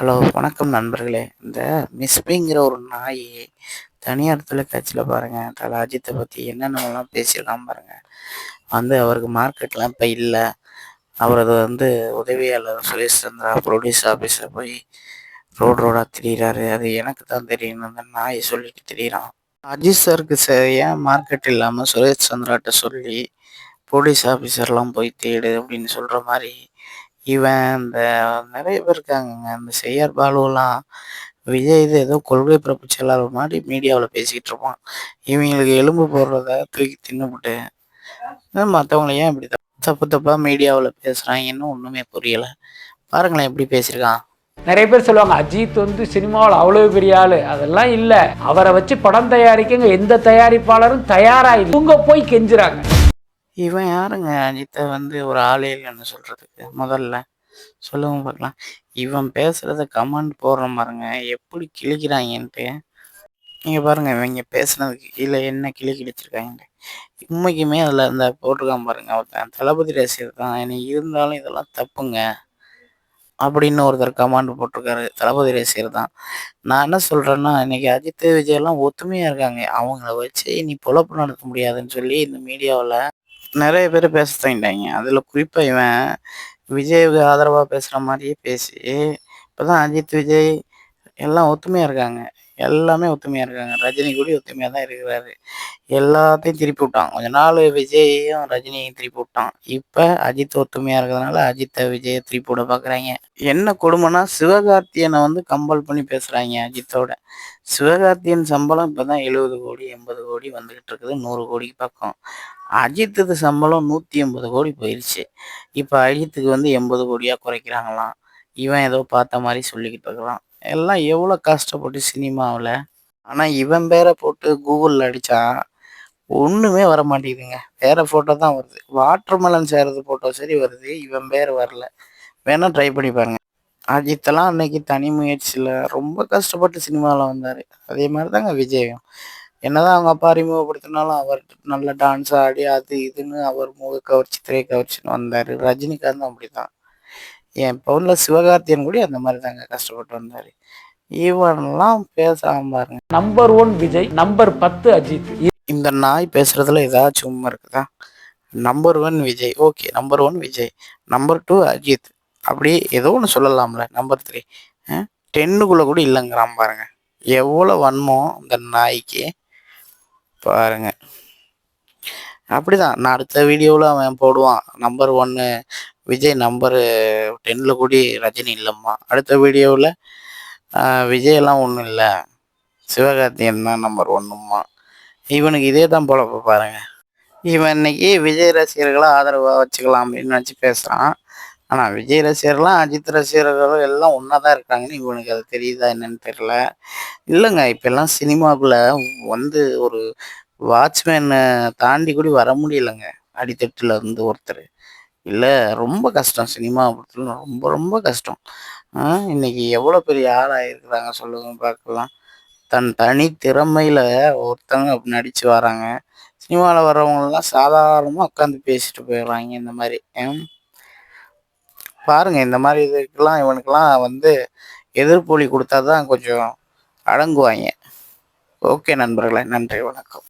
Hello வணக்கம் நண்பர்களே. இந்த மிஸ்பிங்கிற ஒரு நாய் தனியார் தொலைக்காட்சியில் பாருங்கள் தலை அஜித்தை பற்றி என்னென்னலாம் பேசியிருக்கான் பாருங்கள் வந்து அவருக்கு மார்க்கெட்லாம் இப்போ இல்லை. அவரது வந்து உதவியாளர் சுரேஷ் சந்திரா ப்ரொடியூஸ் ஆஃபீஸில் போய் ரோடு ரோடாக திரியிறாரு. அது எனக்கு தான் தெரியும். அந்த நாயை சொல்லிட்டு திரியிறான். அஜித் சாருக்கு ஏன் மார்க்கெட் இல்லாமல் சுரேஷ் சந்திராட்ட சொல்லி போலீஸ் ஆஃபீஸர்லாம் போய் தேடு அப்படின்னு சொல்கிற மாதிரி இவன் இந்த நிறைய பேர் இருக்காங்கங்க. இந்த செய்யார் பாலுவெல்லாம் விஜய் இது ஏதோ கொள்கை பிறப்பு செயலாளர் மாதிரி மீடியாவில் பேசிக்கிட்டு இருப்பான். இவங்களுக்கு எலும்பு போடுறத தூக்கி தின்னுபிட்டு மற்றவங்கள ஏன் இப்படி தப்பு தப்பாக மீடியாவில் பேசுகிறாங்கன்னு ஒன்றுமே புரியலை. பாருங்களேன் எப்படி பேசியிருக்கான். நிறைய பேர் சொல்லுவாங்க அஜித் வந்து சினிமாவில் அவ்வளோ பெரிய ஆள். அதெல்லாம் இல்லை. அவரை வச்சு படம் தயாரிக்கங்க. எந்த தயாரிப்பாளரும் தயாராக இவங்க போய் கெஞ்சுறாங்க. இவன் யாருங்க? அஜித்தை வந்து ஒரு ஆளே இல்லைன்னு சொல்கிறதுக்கு முதல்ல. சொல்லுங்க பார்க்கலாம். இவன் பேசுகிறத கமெண்ட் போடுற பாருங்க எப்படி கிழிக்கிறாங்கன்ட்டு நீங்கள் பாருங்கள் இவங்க பேசுனதுக்கு கீழே என்ன கிளி கிழிச்சிருக்காங்கன்ட்டு உண்மைக்குமே அதில் அந்த போட்டிருக்கான் பாருங்க. ஒருத்தன் தளபதி ரசிகர் தான். எனக்கு இருந்தாலும் இதெல்லாம் தப்புங்க. அப்படின்னு ஒருத்தர் கமாண்ட் போட்டிருக்காரு. தளபதி ரசிகர் தான். நான் என்ன சொல்கிறேன்னா இன்னைக்கு அஜித் விஜயெல்லாம் ஒத்துமையாக இருக்காங்க. அவங்கள வச்சு நீ பொழப்பு நடத்த முடியாதுன்னு சொல்லி இந்த மீடியாவில் நிறைய பேர் பேச தங்கிட்டாங்க அதில் குறிப்பாக இவன் விஜய்க்கு ஆதரவாக பேசுகிற மாதிரியே பேசி இப்போ தான் அஜித் விஜய் எல்லாம் ஒத்துமையாக இருக்காங்க. எல்லாமே ஒத்துமையாக இருக்காங்க. ரஜினி கூட ஒத்துமையாக தான் இருக்கிறாரு. எல்லாத்தையும் திருப்பி விட்டான். கொஞ்ச நாள் விஜயையும் ரஜினியையும் திருப்பி விட்டான். இப்போ அஜித் ஒத்துமையாக இருக்கிறதுனால அஜித்தை விஜயை திருப்பி விட பார்க்குறாங்க என்ன கொடுமைனா சிவகார்த்தியனை வந்து கம்பல் பண்ணி பேசுகிறாங்க அஜித்தோட. சிவகார்த்தியன் சம்பளம் இப்போ தான் எழுபது கோடி எண்பது கோடி வந்துக்கிட்டு இருக்குது. நூறு கோடிக்கு பக்கம். அஜித்துக்கு சம்பளம் நூற்றி எண்பது கோடி போயிடுச்சு இப்போ அஜித்துக்கு வந்து எண்பது கோடியாக குறைக்கிறாங்களாம். இவன் ஏதோ பார்த்த மாதிரி சொல்லிக்கிட்டு இருக்கிறான் எல்லாம் எவ்வளோ கஷ்டப்பட்டு சினிமாவில் ஆனால் இவன் பேரை போட்டு கூகுளில் அடித்தா ஒன்றுமே வர மாட்டேங்குதுங்க. வேறு ஃபோட்டோ தான் வருது. வாட்டர் மெலன் சேர்றது ஃபோட்டோ சரி வருது. இவன் பேர் வரல. வேணால் ட்ரை பண்ணி பாருங்கள் அஜித்தெல்லாம் அன்னைக்கு தனி முயற்சியில் ரொம்ப கஷ்டப்பட்டு சினிமாவில் வந்தார். அதே மாதிரி தாங்க விஜயம். என்னதான் அவங்க அப்பா அறிமுகப்படுத்தினாலும் அவர் நல்ல டான்ஸ் ஆடி அது இதுன்னு அவர் முக கவர்ச்சி திரை கவர்ச்சின்னு வந்தார். ரஜினிகாந்த் அப்படி தான் என் பவுனில் சிவகார்த்தியன் கூட அந்த மாதிரி தாங்க கஷ்டப்பட்டு வந்தார். இவன்லாம் பேசாம பாருங்க. நம்பர் ஒன் விஜய் நம்பர் பத்து அஜித். இந்த நாய் பேசுறதுல ஏதாச்சும் உண்மை இருக்குதா? Number one Vijay. Okay number one Vijay. Number two Ajith. அப்படி ஏதோ ஒன்று சொல்லலாம்ல நம்பர் த்ரீ டென்னுக்குள்ளே கூட இல்லைங்கிறான் பாருங்க. எவ்வளோ வன்மம் இந்த நாய்க்கு. பாருங்க. அப்படிதான். நான் அடுத்த வீடியோவில் அவன் போடுவான். நம்பர் ஒன்று விஜய் நம்பரு டென்னில் கூடி ரஜினி இல்லைம்மா. அடுத்த வீடியோவில் விஜயெல்லாம் ஒன்றும் இல்லை. சிவகார்த்தியன் தான் நம்பர் ஒன்றும்மா இவனுக்கு இதே தான் போல பாருங்கள் இவன் இன்னைக்கு விஜய் ரசிகர்களை ஆதரவாக வச்சுக்கலாம் அப்படின்னு நினச்சி பேசுகிறான் ஆனால் விஜய் ரசிகர்லாம் அஜித் ரசிகர்களும் எல்லாம் ஒன்றா தான் இருக்காங்கன்னு இவனுக்கு அது தெரியுதா என்னன்னு தெரில இல்லைங்க இப்போல்லாம் சினிமாக்குள்ளே வந்து ஒரு வாட்ச்மேனை தாண்டி கூட வர முடியலைங்க. அடித்தட்டில் இருந்து ஒருத்தர். இல்லை ரொம்ப கஷ்டம். சினிமா பொறுத்தவரை ரொம்ப ரொம்ப கஷ்டம். இன்னைக்கு எவ்வளோ பெரிய ஆளாக இருக்கிறாங்க சொல்லுங்க பார்க்கலாம். தன் தனி திறமையில் ஒருத்தவங்க அப்படி நடித்து வராங்க. சினிமாவில் வர்றவங்களெலாம் சாதாரணமாக உட்காந்து பேசிட்டு போயிடுறாங்க இந்த மாதிரி. பாருங்கள் இந்த மாதிரி இதுக்கெல்லாம் இவனுக்கெல்லாம் வந்து எதிர்ப்பொலி கொடுத்தா தான் கொஞ்சம் அடங்குவாங்க. ஓகே நண்பர்களே. நன்றி வணக்கம்.